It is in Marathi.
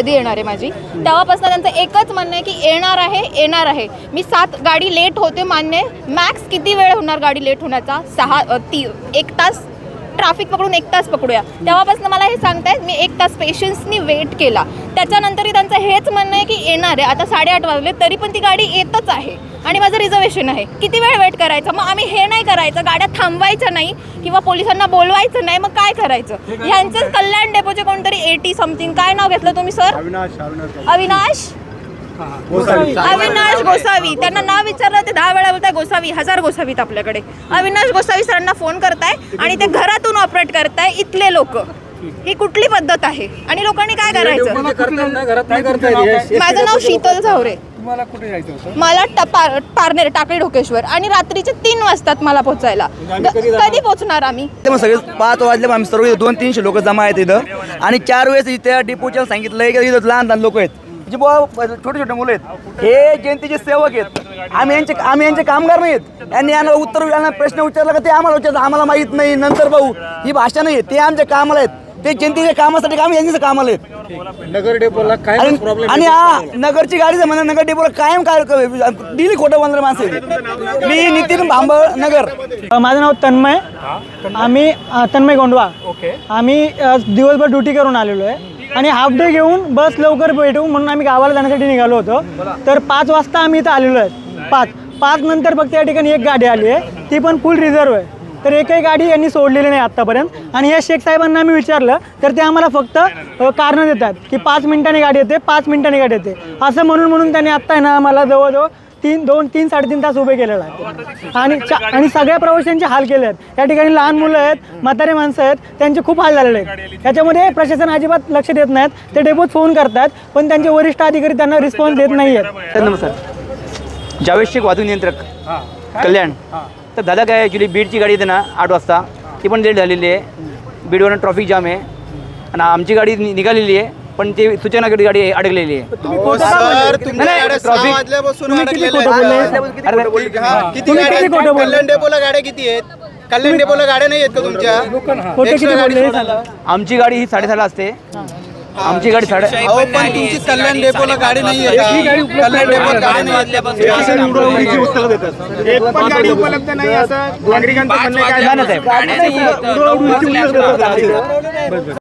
कधी येणार आहे माझी? तेव्हापासून त्यांचं एकच म्हणणं आहे की येणार आहे येणार आहे. मी सात गाडी लेट होते मान्य आहे. मॅक्स किती वेळ होणार गाडी लेट होण्याचा? सहा ती एक तास? ट्रॅफिक पकडून एक तास पकडूया. तेव्हापासून मला हे सांगतायत मी एक तास पेशन्सनी वेट केला. त्याच्यानंतरही त्यांचं हेच म्हणणं आहे की येणार आहे. आता साडेआठ वाजले तरी पण ती गाडी येतच आहे. आणि माझं रिझर्वेशन आहे. किती वेळ वेट करायचं? मग आम्ही हे नाही करायचं. गाड्या थांबवायच्या नाही किंवा पोलिसांना बोलवायचं नाही. मग काय करायचं? ह्यांचंच कल्याण डेपोचे कोणतरी एटी समथिंग काय नाव घेतलं तुम्ही सर अविनाश अविनाश? अविनाश अविनाश गोसावी. त्यांना नाव विचारलं ते दहा वेळा बोलताय गोसावी हजार गोसावीत आपल्याकडे. अविनाश गोसावी सरांना फोन करताय आणि ते घरातून ऑपरेट करताय इथले लोक. ही कुठली पद्धत आहे? आणि लोकांनी काय करायचं? माझं नाव शीतल झावरे. तुम्हाला कुठे जायचं होतं? मला पारनेर टाकळी ढोकेश्वर. आणि रात्रीचे तीन वाजतात मला पोचायला. कधी पोचणार आम्ही? सगळे पाच वाजले आम्ही सर्व दोन तीनशे लोक जमा आहेत इथं. आणि चार वेळेस इथे डिपोच्या सांगितलं की इथं लहान लहान लोक आहेत. जे बुवा छोटे छोटे मुलं आहेत. हे जयंतीचे सेवक आहेत. आम्ही यांचे आम्ही यांचे कामगार नाहीत. यांनी यांना उत्तर यांना प्रश्न विचारला का ते आम्हाला विचारतात. आम्हाला माहीत नाही. नंतर भाऊ ही भाषा नाही ते आमच्या कामाला आहेत. ते जयंतीच्या कामासाठी आम्ही यांच्या कामाला आहेत? नगर डेपोला काय आणि प्रॉब्लेम आणि हा नगरची गाडी जर म्हणा नगर डेपोला कायम काय दिली खोटं बोलणारे माणसं. मी नितीन भांबळ नगर. माझं नाव तन्मय. आम्ही तन्मय गोंडवा. आम्ही दिवसभर ड्युटी करून आलेलो आहे. आणि हाफ डे घेऊन बस लवकर भेटू म्हणून आम्ही गावाला जाण्यासाठी निघालो होतो. तर पाच वाजता आम्ही इथं आलेलो आहे. पाच. पाच नंतर फक्त या ठिकाणी एक गाडी आली आहे. ती पण फुल रिझर्व आहे. तर एकही गाडी यांनी सोडलेली नाही आत्तापर्यंत. आणि या शेख साहेबांना आम्ही विचारलं तर ते आम्हाला फक्त कारणं देतात की पाच मिनिटांनी गाडी येते पाच मिनिटांनी गाडी येते. असं म्हणून म्हणून त्यांनी आत्ता आहे ना आम्हाला जवळजवळ तीन दोन तीन साडेतीन तास उभे केलेलं आहे आणि आणि सगळ्या प्रवाशांचे हाल केले आहेत. या ठिकाणी लहान मुलं आहेत म्हातारे माणसं आहेत त्यांचे खूप हाल झालेले आहेत. याच्यामध्ये प्रशासन अजिबात लक्ष देत नाहीत. ते डेपोत फोन करतात पण त्यांचे वरिष्ठ अधिकारी त्यांना रिस्पॉन्स देत नाही आहेत तर नमस्कार. जावेद शेख वाहतूक नियंत्रक कल्याण. तर दादा काय ॲक्च्युली बीडची गाडी येते ना आठ वाजता. ती पण लेट झालेली आहे. बीडवरून ट्रॉफिक जाम आहे. आणि आमची गाडी निघालेली आहे. पण ती सूचनाकडे गाडी अडकलेली आहे सर traffic- वाजल्यापासून तुम्ही किती अडकलेल्या खोटं आहेत. बोलले? हा, किती तुम्ही गाड्या किती खोटं आहेत? बोलले? कल्याण डेपोला गाड्या किती आहेत कल्याण डेपोला गाड्या नाही आहेत का तुमच्या खोटे किती Extra गाडी बोलले हे सोडायला. सांगा. आमची गाडी ही साडेसहाला असते आमची गाडी साडे अहो पण तुमची कल्याण डेपोला गाडी नाही आहे का? कल्याण डेपोला गाडी नाही आहेत. एक पण गाडी उपलब्ध नाही असं नागरिकांचं म्हणणं आहे. काय नाही, नाही, साहेब.